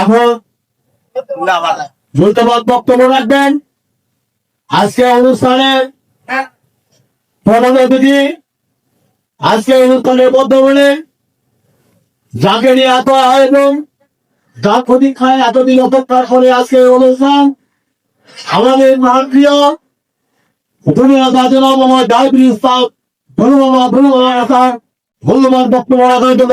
এখন বক্তব্য রাখবেন। আজকে অনুষ্ঠানের প্রধান অতিথি আজকে অনুষ্ঠানের বর্ধমানে যাকে নিয়ে এত আয়োজন যার প্রতীক্ষায় এতদিন অপেক্ষার করে আজকে অনুষ্ঠান। আমাদের মানপ্রিয় দুনিয়া দাজনাম আমার ডায়াবেটিস স্টাফ ধন্যবাদ ধন্যবাদ ধন্যবাদ বক্তব্য রাখার জন্য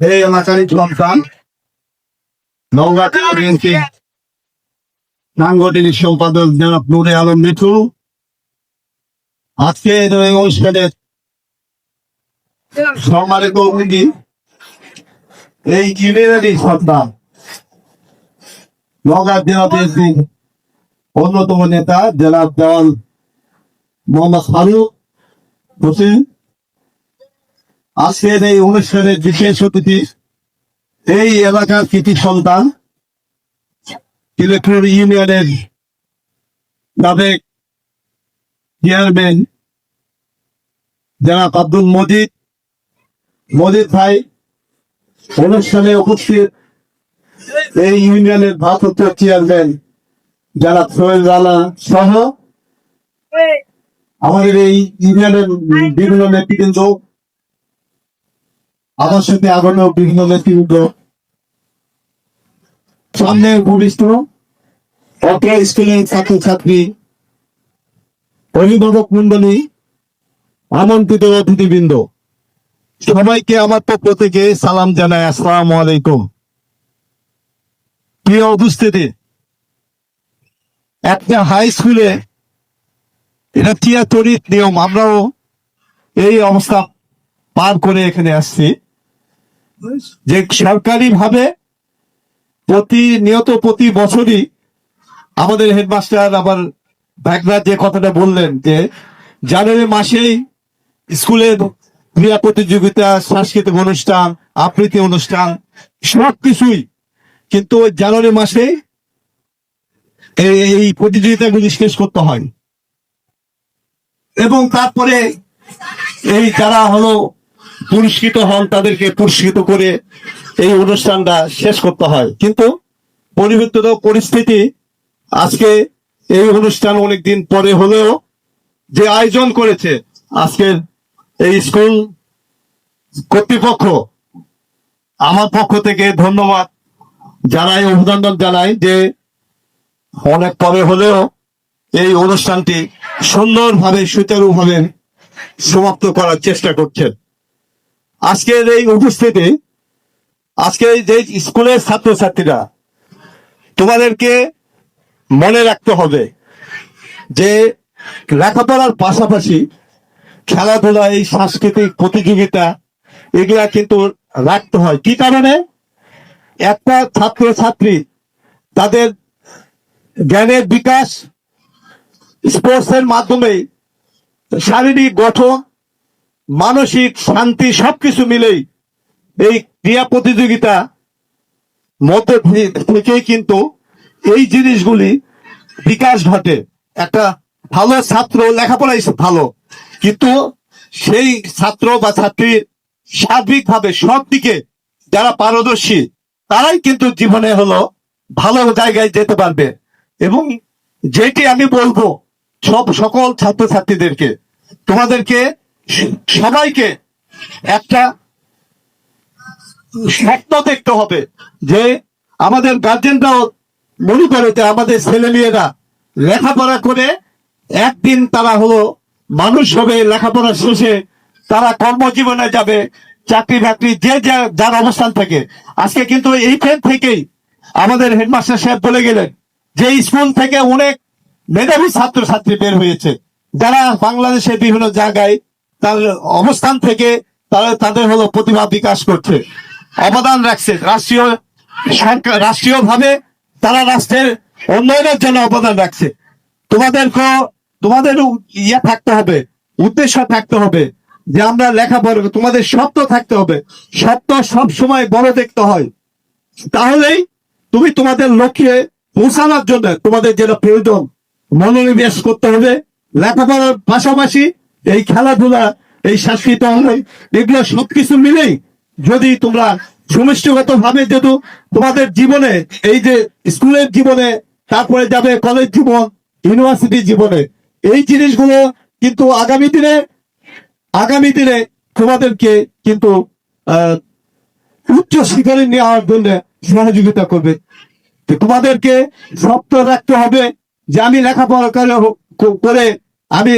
এই এলাকারই সন্তান নওগাঁ বিএনপি সাংগঠনিক সম্পাদক জনাব নুরে আলম মিঠু। আজকে এই অনুষ্ঠানের সম্মানিত অতিথি, এই ইউনিয়নেরই সন্তান, নওগাঁ জেলা বিএনপি অন্যতম নেতা জেলা দেওয়াল মোহাম্মদ ফারুক হোসেন। আজকের এই অনুষ্ঠানের বিশেষ অতিথি এই এলাকার কৃতি সন্তান ইলেকট্রন ইউনিয়নের সাবেক চেয়ারম্যান জনাব আব্দুল মজিদ মজিদ ভাই অনুষ্ঠানে উপস্থিত এই ইউনিয়নের ভারপ্রাপ্ত চেয়ারম্যান যারা সোহেল রানা সহ আমাদের এই ইউনিয়নের বিভিন্ন নেতৃবৃন্দ আমার সাথে আগানো বিভিন্ন নেতৃবৃন্দ সামনে ভূমিষ্ঠ অত্র স্কুলের ছাত্রছাত্রী, অভিভাবক মন্ডলী আমন্ত্রিত অতিথিবৃন্দ। সবাইকে আমার পক্ষ থেকে সালাম জানাই। আসসালামু আলাইকুম। প্রিয় উপস্থিতি, একটা হাই স্কুলে এটা তিয়াতরিত নিয়ম। আমরাও এই অবস্থা পার করে এখানে আসছি। যে সরকারি ভাবে প্রতিনিয়ত প্রতি বছরই আমাদের হেডমাস্টার, আবার ব্যাকগ্রাউন্ড যে কথাটা বললেন যে জানুয়ারি মাসেই স্কুলের ক্রীড়া প্রতিযোগিতা, সাংস্কৃতিক অনুষ্ঠান, আবৃত্তি অনুষ্ঠান, সব কিছুই। কিন্তু জানুয়ারি মাসে এই প্রতিযোগিতাগুলি শেষ করতে হয়। এবং তারপরে এই যারা হলো পুরস্কৃত হন তাদেরকে পুরস্কৃত করে এই অনুষ্ঠানটা শেষ করতে হয়। কিন্তু পরিবর্তিত পরিস্থিতি আজকে এই অনুষ্ঠান অনেক দিন পরে হলেও যে আয়োজন করেছে আজকের এই স্কুল কর্তৃপক্ষ, আমার পক্ষ থেকে ধন্যবাদ জানাই, অভিনন্দন জানাই যে অনেক পরে হলেও এই অনুষ্ঠানটি সুন্দরভাবে, সুচারুভাবে সমাপ্ত করার চেষ্টা করছেন। আজকের এই উপস্থিতি আজকে যে স্কুলের ছাত্রছাত্রীরা, তোমাদেরকে মনে রাখতে হবে যে লেখাপড়ার পাশাপাশি খেলাধুলা, এই সাংস্কৃতিক প্রতিযোগিতা, এগুলা কিন্তু রাখতে হয়। কি কারণে? একটা ছাত্র ছাত্রী তাদের জ্ঞানের বিকাশ স্পোর্টসের মাধ্যমে শারীরিক গঠন মানসিক শান্তি সবকিছু মিলেই এই ক্রিয়া প্রতিযোগিতা মধ্যে থেকেই কিন্তু এই জিনিসগুলি বিকাশ ঘটে। একটা ভালো ছাত্র, লেখাপড়াই ভালো, কিন্তু সেই ছাত্র বা ছাত্রীর সার্বিকভাবে সব দিকে যারা পারদর্শী, তারাই কিন্তু জীবনে হলো ভালো জায়গায় যেতে পারবে। এবং যেটি আমি বলব, সব সকল ছাত্রছাত্রীদেরকে, তোমাদেরকে সবাইকে একটা স্বপ্ন দেখতে হবে যে আমাদের গার্জেনরাও মনে করে যে আমাদের ছেলে মেয়েরা লেখাপড়া করে একদিন তারা হলো মানুষ হবে, লেখাপড়া শেষে তারা কর্মজীবনে যাবে, চাকরি বাকরি যে যার অবস্থান থাকে। আজকে কিন্তু এইখান থেকেই আমাদের হেডমাস্টার সাহেব বলে গেলেন যে স্কুল থেকে অনেক মেধাবী ছাত্রছাত্রী বের হয়েছে। যারা বাংলাদেশের বিভিন্ন জায়গায় তার অবস্থান থেকে তারা তাদের হলো প্রতিভা বিকাশ করছে। অবদান রাখছে। রাষ্ট্রীয় রাষ্ট্রীয় ভাবে তারা রাষ্ট্রের উন্নয়নের জন্য অবদান রাখছে। তোমাদেরকে তোমাদের ইয়ে থাকতে হবে। উদ্দেশ্য থাকতে হবে। যে আমরা লেখা লেখাপড়া তোমাদের স্বপ্ন থাকতে হবে। স্বপ্ন সব সময় বড় দেখতে হয়। তাহলেই তুমি তোমাদের লক্ষ্যে পৌঁছানোর জন্য তোমাদের যেটা প্রয়োজন, মনোনিবেশ করতে হবে। লেখাপড়ার পাশাপাশি এই খেলাধুলা, এই সাংস্কৃতিক অঙ্গন এগুলো সবকিছু মিলেই যদি তোমরা সুমিষ্টগত ভাবে যেহেতু তোমাদের জীবনে, এই যে স্কুলের জীবনে, তারপরে যাবে কলেজ জীবন ইউনিভার্সিটি জীবনে, এই জিনিসগুলো কিন্তু আগামী দিনে আগামী দিনে তোমাদেরকে কিন্তু উচ্চ শিখরে নেওয়ার জন্য সহযোগিতা করবে। তোমাদেরকে শক্ত রাখতে হবে যে আমি লেখাপড়া করে আমি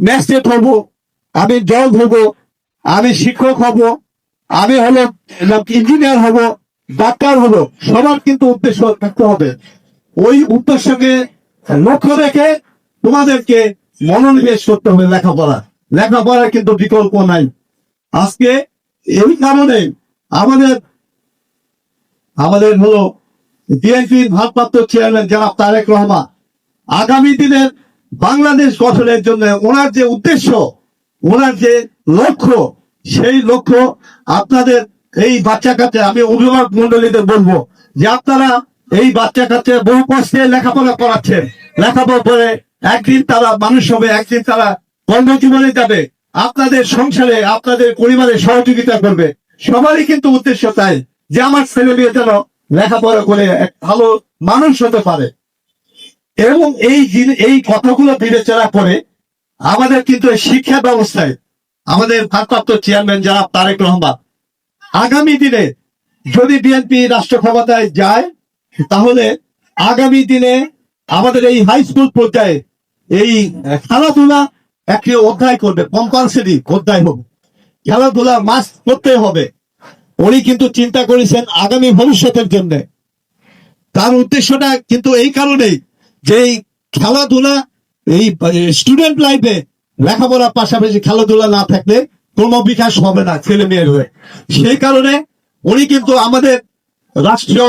ম্যাজিস্ট্রেট হব আমি জজ হব আমি শিক্ষক হব, আমি হলো ইঞ্জিনিয়ার হব ডাক্তার হব, সবার কিন্তু উদ্দেশ্য থাকতে হবে। ওই উদ্দেশ্যকে লক্ষ্য রেখে তোমাদেরকে মনোনিবেশ করতে হবে লেখাপড়া। লেখাপড়ার কিন্তু বিকল্প নাই। আজকে এই কারণে আমাদের আমাদের হলো বিএনপির ভারপ্রাপ্ত চেয়ারম্যান জনাব তারেক রহমান আগামী দিনের বাংলাদেশ গঠনের জন্য ওনার যে উদ্দেশ্য, ওনার যে লক্ষ্য, সেই লক্ষ্য আপনাদের এই বাচ্চা কাচ্চা আমি অভিভাবক মন্ডলীদের বলব যে আপনারা এই বাচ্চা কাচ্চা বহু কষ্টে লেখাপড়া করাচ্ছেন। লেখাপড়া করে একদিন তারা মানুষ হবে, একদিন তারা কর্মজীবনে যাবে। আপনাদের সংসারে, আপনাদের পরিবারে সহযোগিতা করবে। সবারই কিন্তু উদ্দেশ্য তাই যে আমার ছেলে মেয়ে যেন লেখাপড়া করে এক ভালো মানুষ হতে পারে। এবং এই এই কথাগুলো বিবেচনা করে আমাদের কিন্তু শিক্ষা ব্যবস্থায় আমাদের ভারপ্রাপ্ত চেয়ারম্যান যারা তারেক রহমান, আগামী দিনে যদি বিএনপি রাষ্ট্র ক্ষমতায় যায়, তাহলে আগামী দিনে আমাদের এই হাই স্কুল পর্যায়ে এই খেলাধুলা একটি অধ্যায় করবে কম্পালসারি অধ্যায় হবে। খেলাধুলা মাস করতে হবে। উনি কিন্তু চিন্তা করেছেন আগামী ভবিষ্যতের জন্য। তার উদ্দেশ্যটা কিন্তু এই কারণেই যে খেলাধুলা, এই স্টুডেন্ট লাইফে লেখাপড়ার পাশাপাশি খেলাধুলা না থাকলে কোনো বিকাশ হবে না ছেলে মেয়ের হয়ে। সেই কারণে উনি কিন্তু আমাদের রাষ্ট্রীয়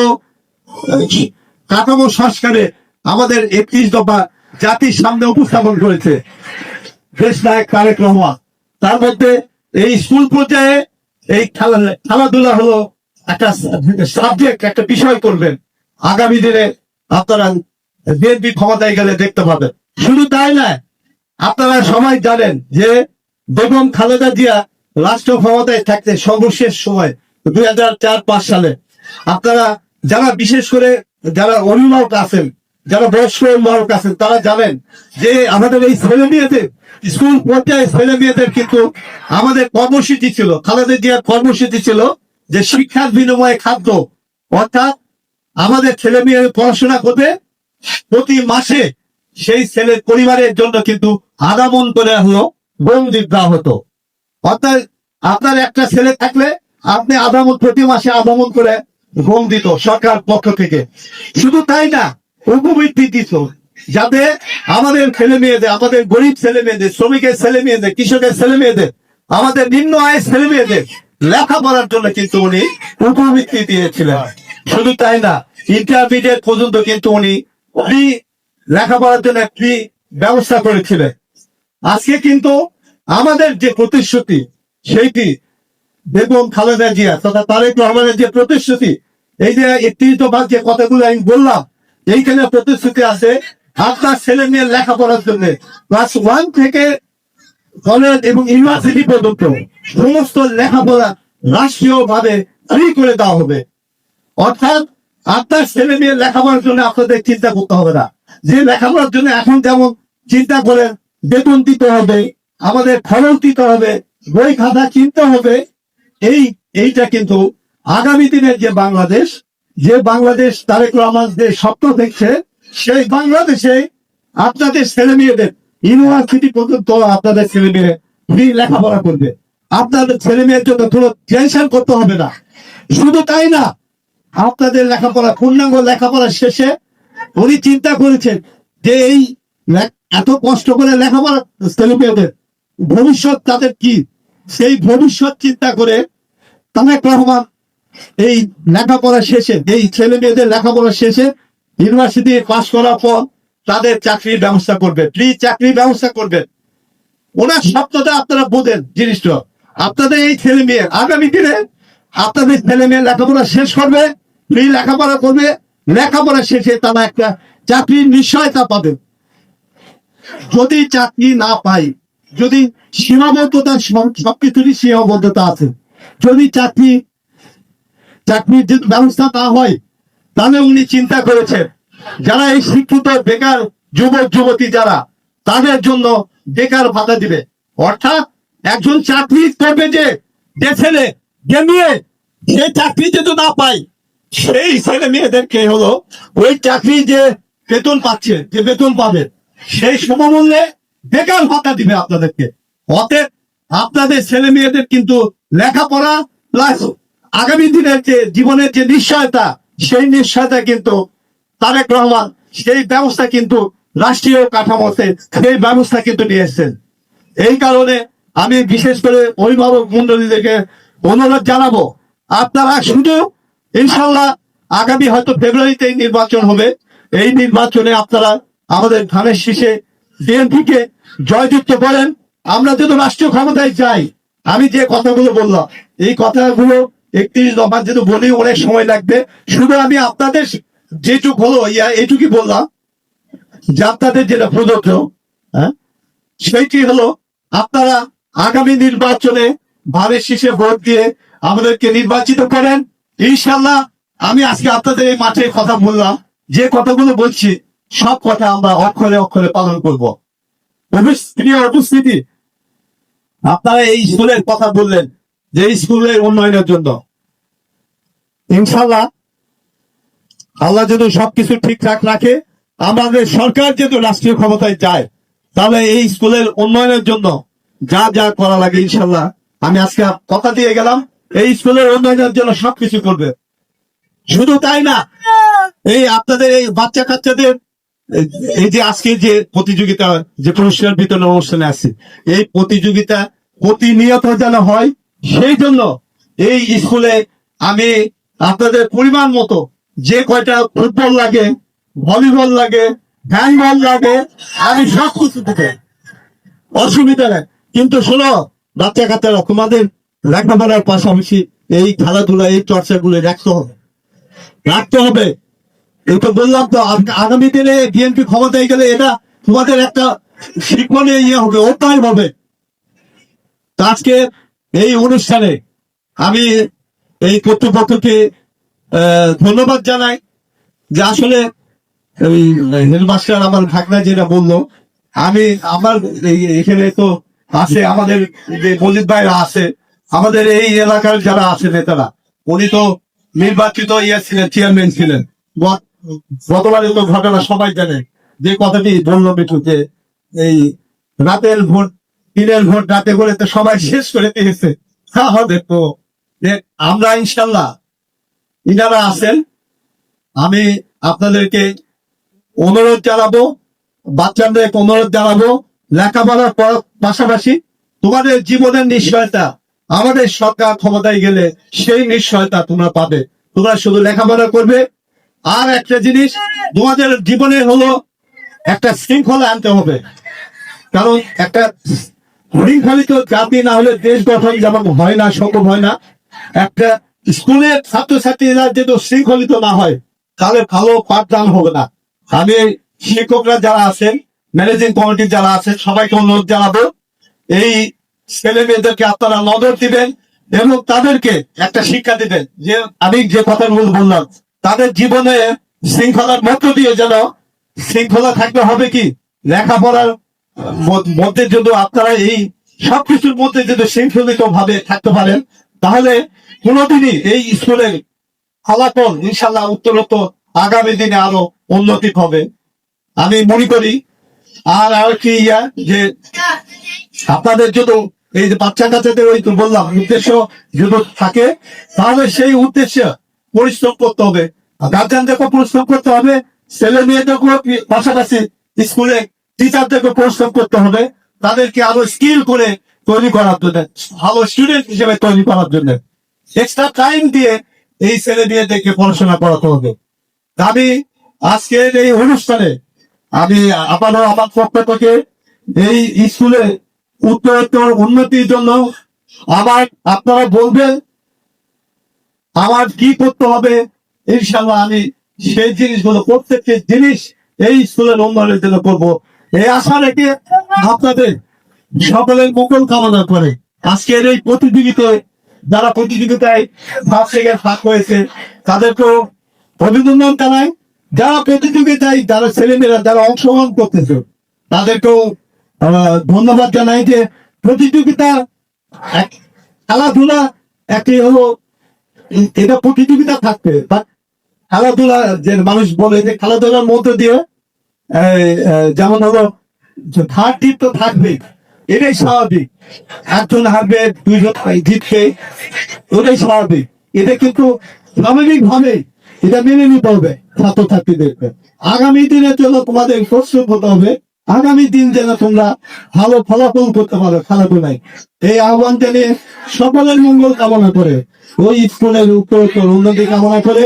কাঠামো সংস্কারে আমাদের একত্রিশ দফা জাতির সামনে উপস্থাপন করেছে। দেশ নায়ক তারেক রহমান। তার মধ্যে এই স্কুল পর্যায়ে এই খেলা, খেলাধুলা হলো একটা সাবজেক্ট একটা বিষয় করবেন। আগামী দিনে আপনারা বিএনপি ক্ষমতায় গেলে দেখতে পাবেন। শুধু তাই না আপনারা সবাই জানেন যে বেগম খালেদা জিয়া রাষ্ট্র ক্ষমতায় থাকতে সর্বশেষ সময় দুই হাজার চার পাঁচ সালে। আপনারা যারা বিশেষ করে যারা অভিভাবক আছেন, যারা বয়স্ক অভিভাবক আছেন, তারা জানেন যে আমাদের এই ছেলে মেয়েদের, স্কুল পর্যায়ে ছেলে মেয়েদের কিন্তু আমাদের কর্মসূচি ছিল, খালেদা জিয়ার কর্মসূচি ছিল যে শিক্ষার বিনিময়ে খাদ্য, অর্থাৎ আমাদের ছেলে মেয়ে পড়াশোনা করবে প্রতি মাসে সেই ছেলের পরিবারের জন্য কিন্তু আদামন করে হলো বন্দি দেওয়া হতো অর্থাৎ আপনার একটা ছেলে থাকলে আপনি আদামন, প্রতি মাসে আদামন করে গম দিত সরকার পক্ষ থেকে। শুধু তাই না, উপবৃত্তি দিত। যাতে আমাদের ছেলে মেয়েদের, আমাদের গরিব ছেলে মেয়েদের, শ্রমিকের ছেলে মেয়েদের, কৃষকের ছেলে মেয়েদের, আমাদের নিম্ন আয়ের ছেলে মেয়েদের লেখাপড়ার জন্য কিন্তু উনি উপবৃত্তি দিয়েছিলেন। শুধু তাই না ইন্টারমিডিয়েট পর্যন্ত কিন্তু উনি ফ্রি লেখাপড়ার জন্য ফ্রি ব্যবস্থা করেছিলেন। আজকে কিন্তু আমাদের যে প্রতিশ্রুতি, সেইটি বেগম খালেদা জিয়া তথা তারেক রহমানের যে প্রতিশ্রুতি, এই যে একত্রিশ দফার যে কথাগুলো আমি বললাম, এইখানে প্রতিশ্রুতি আছে আপনার ছেলে মেয়ের লেখাপড়ার জন্য। ক্লাস ওয়ান থেকে কলেজ এবং ইউনিভার্সিটি পর্যন্ত সমস্ত লেখাপড়া রাষ্ট্রীয় ভাবে ফ্রি করে দেওয়া হবে। অর্থাৎ আপনার ছেলে মেয়ের লেখাপড়ার জন্য আপনাদের চিন্তা করতে হবে না। যে লেখাপড়ার জন্য এখন যেমন চিন্তা করেন, বেতন দিতে হবে, আমাদের খরচ দিতে হবে, বই খাতা কিনতে হবে, এই, এইটা কিন্তু আগামী দিনের যে বাংলাদেশ যে বাংলাদেশ তারেক রহমান যে স্বপ্ন দেখছে, সেই বাংলাদেশে আপনাদের ছেলে মেয়েদের ইউনিভার্সিটি পর্যন্ত আপনাদের ছেলে মেয়ে ফ্রি লেখাপড়া করবে। আপনাদের ছেলে মেয়ের জন্য কোনো টেনশন করতে হবে না। শুধু তাই না আপনাদের লেখাপড়া, পূর্ণাঙ্গ লেখাপড়া শেষে উনি চিন্তা করেছেন যে এই এত কষ্ট করে লেখাপড়া ছেলে মেয়েদের, ভবিষ্যৎ তাদের কি? সেই ভবিষ্যৎ চিন্তা করে তারেক রহমান এই লেখাপড়া শেষে, এই ছেলে মেয়েদের লেখাপড়া শেষে ইউনিভার্সিটি পাশ করার পর তাদের চাকরির ব্যবস্থা করবে ফ্রি চাকরির ব্যবস্থা করবেন। ওনার স্বপ্নটা আপনারা বোঝেন জিনিসটা। আপনাদের এই ছেলে মেয়ে, আগামী দিনে আপনাদের ছেলে মেয়ে লেখাপড়া শেষ করবে ফ্রি লেখাপড়া করবে, লেখাপড়া শেষে তারা একটা চাকরির নিশ্চয়তা পাবে। যদি চাকরি না পাই যদি সীমাবদ্ধতা সব- সবকিছুরই সীমাবদ্ধতা আছে, যদি চাকরি, চাকরির যদি ব্যবস্থা না হয়, তাহলে উনি চিন্তা করেছেন, যারা এই শিক্ষিত বেকার যুবক, যুবতী যারা, তাদের জন্য বেকার ভাতা দিবে। অর্থাৎ একজন চাকরি করবে যে যে ছেলে যে মেয়ে সে চাকরি যদি না পায় সেই ছেলে মেয়েদেরকে হলো ওই চাকরি যে বেতন পাচ্ছে, যে বেতন পাবে, সেই সমমূল্যে বেকার ভাতা দিবে আপনাদেরকে। অতএব আপনাদের ছেলে মেয়েদের কিন্তু লেখাপড়া প্লাস আগামী দিনের যে জীবনের যে নিশ্চয়তা, সেই নিশ্চয়তা কিন্তু তারেক রহমান সেই ব্যবস্থা কিন্তু রাষ্ট্রীয় কাঠামোতে সেই ব্যবস্থা কিন্তু নিয়ে এসছেন। এই কারণে আমি বিশেষ করে অভিভাবক মন্ডলীদেরকে অনুরোধ জানাব, আপনারা শুধু ইনশাল্লাহ আগামী হয়তো ফেব্রুয়ারিতে নির্বাচন হবে। এই নির্বাচনে আপনারা আমাদের ধানের শীষে বিএনপিকে জয়যুক্ত করেন আমরা যদি রাষ্ট্রীয় ক্ষমতায় যাই, আমি যে কথাগুলো বললাম, এই কথাগুলো একত্রিশ দফা যদি বলি, অনেক সময় লাগবে। শুধু আমি আপনাদের যেটুক হলো, ইয়া এইটুকুই বললাম যে আপনাদের যেটা প্রদত্ত হ্যাঁ সেইটি হলো আপনারা আগামী নির্বাচনে ভারের শীষে ভোট দিয়ে আমাদেরকে নির্বাচিত করেন। ইনশাল্লাহ আমি আজকে আপনাদের এই মাঠে কথা বললাম। যে কথাগুলো বলছি, সব কথা আমরা অক্ষরে অক্ষরে পালন করব। উপস্থিতি আপনারা এই স্কুলের কথা বললেন যে স্কুলের উন্নয়নের জন্য। ইনশাল্লাহ আল্লাহ যদি সবকিছু ঠিকঠাক রাখে, আমাদের সরকার যেহেতু রাষ্ট্রীয় ক্ষমতায় যায়, তাহলে এই স্কুলের উন্নয়নের জন্য যা যা করা লাগে ইনশাল্লাহ আমি আজকে কথা দিয়ে গেলাম। এই স্কুলের উন্নয়নের জন্য সবকিছু করবে। শুধু তাই না, এই আপনাদের এই বাচ্চা কাচ্চাদের এই- যে আজকে যে প্রতিযোগিতা, যে পুরস্কার বিতরণ অনুষ্ঠানে আছে, এই প্রতিযোগিতা প্রতিনিয়ত যেন হয়, সেই জন্য এই স্কুলে আমি আপনাদের পরিমাণ মতো যে কয়টা ফুটবল লাগে, ভলিবল লাগে, হ্যান্ডবল লাগে, আমি সব কিছু দেবো অসুবিধা নেই। কিন্তু শোনো বাচ্চা কাচ্চারা তোমাদের লেখাপড়ার পাশাপাশি এই খেলাধুলা, এই চর্চাগুলো রাখতে হবে। রাখতে হবে। এই তো বললাম তো আগামী দিনে বিএনপি ক্ষমতায় গেলে এটা তোমাদের একটা শিক্ষণীয় ইয়ে হবে, অধ্যায় হবে। আজকে এই অনুষ্ঠানে আমি এই কর্তৃপক্ষকে ধন্যবাদ জানাই যে আসলে ওই হেডমাস্টার আমার ভাগনা যেটা বলল, আমি আমার এখানে তো আছে, আমাদের যে মজিদ ভাইরা আছে আমাদের এই এলাকার যারা আছে নেতারা, উনি তো নির্বাচিত ইয়ে চেয়ারম্যান ছিলেন। গত- গতবারে তো ঘটনা সবাই জানে। যে কথাটি বলল মিঠু, যে এই রাতের ভোট, দিনের ভোট, রাতে করে তো সবাই শেষ করে দিয়েছে। তাহলে তো। আমরা ইনশাল্লাহ, ইনারা আছেন, আমি আপনাদেরকে অনুরোধ জানাব বাচ্চাদের অনুরোধ জানাব, লেখাপড়ার পাশাপাশি তোমাদের জীবনের নিশ্চয়তা আমাদের সরকার ক্ষমতায় গেলে সেই নিশ্চয়তা তোমরা পাবে। তোমরা শুধু লেখাপড়া করবে। আর একটা জিনিস, তোমাদের জীবনে হলো একটা শৃঙ্খলা আনতে হবে। কারণ একটা শৃঙ্খলিত জাতি না হলে দেশ গঠন যেমন হয় না, সম্ভব হয় না। একটা স্কুলের ছাত্রছাত্রীরা যদি শৃঙ্খলিত না হয়, তাহলে ভালো পাঠদান হবে না। আমি শিক্ষকরা যারা আছেন ম্যানেজিং কমিটি যারা আছেন, সবাইকে অনুরোধ জানাব, এই ছেলে মেয়েদেরকে আপনারা নজর দিবেন এবং তাদেরকে একটা শিক্ষা দিবেন যে আমি যে কথাগুলো বললাম, তাদের জীবনে শৃঙ্খলার মধ্য দিয়ে যেন শৃঙ্খলা থাকতে হবে কি? লেখাপড়ার মধ্যে যদি আপনারা এই সবকিছুর মধ্যে যদি শৃঙ্খলিত ভাবে থাকতে পারেন, তাহলে কোনোদিনই এই স্কুলের ফলাফল ইনশাল্লাহ উত্তরোত্তর আগামী দিনে আরও উন্নতি হবে। আমি মনে করি, আর আর কি ইয়া যে আপনাদের যদি এই যে বাচ্চা কাচ্চাদের ওই তো বললাম উদ্দেশ্য যদি থাকে, তাহলে সেই উদ্দেশ্য পরিশ্রম করতে হবে। গার্জিয়ানদেরকে পরিশ্রম করতে হবে, ছেলে মেয়েদেরকে পাশাপাশি স্কুলে টিচারদেরকে পরিশ্রম করতে হবে, তাদেরকে আরও স্কিল করে তৈরি করার জন্য, ভালো স্টুডেন্ট হিসেবে তৈরি করার জন্য। এক্সট্রা টাইম দিয়ে এই ছেলে মেয়েদেরকে পড়াশোনা করাতে হবে। আমি আজকের এই অনুষ্ঠানে, আমি আবারও আমার পক্ষ থেকে এই স্কুলে উত্তরোত্তর উন্নতির জন্য আমার আপনারা বলবেন আমার কি করতে হবে? ইনশাল্লাহ আমি সেই জিনিসগুলো, প্রত্যেকটি জিনিস এই স্কুলের উন্নয়নের জন্য করব। এই আশা রেখে আপনাদের সকলের মঙ্গল কামনা করে। আজকের এই প্রতিযোগিতায়, যারা প্রতিযোগিতায় ফার্স্ট সেকেন্ড ভাগ হয়েছে, তাদেরকেও অভিনন্দন জানাই। যারা প্রতিযোগিতায়, যারা ছেলেমেয়েরা, যারা অংশগ্রহণ করতেছে, তাদেরকেও ধন্যবাদ জানাই যে প্রতিযোগিতা খেলাধুলা একটি হলো এটা প্রতিযোগিতা থাকবে খেলাধুলা যে মানুষ বলে যে খেলাধুলার মধ্যে দিয়ে যেমন হলো থার্ড টিম তো থাকবে এটাই স্বাভাবিক। একজন হারবে, দুইজন জিতবে, ওটাই স্বাভাবিক। এটা কিন্তু স্বাভাবিক ভাবে এটা মেনে নিতে হবে, ছাত্রছাত্রীদেরকে। আগামী দিনের জন্য তোমাদের প্রস্তুত হতে হবে আগামী দিন যেন তোমরা ভালো ফলাফল করতে পারো, খেলাধুলায়। এই আহ্বান জানিয়ে সকলের মঙ্গল কামনা করে ওই স্কুলের উত্তরোত্তর উন্নতি কামনা করে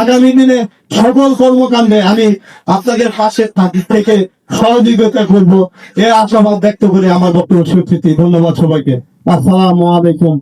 আগামী দিনে সকল কর্মকাণ্ডে আমি আপনাদের পাশে থাকি সহযোগিতা করব। এই আশাবাদ ব্যক্ত করে আমার বক্তব্য স্বীকৃতি ধন্যবাদ সবাইকে। আসসালামু আলাইকুম।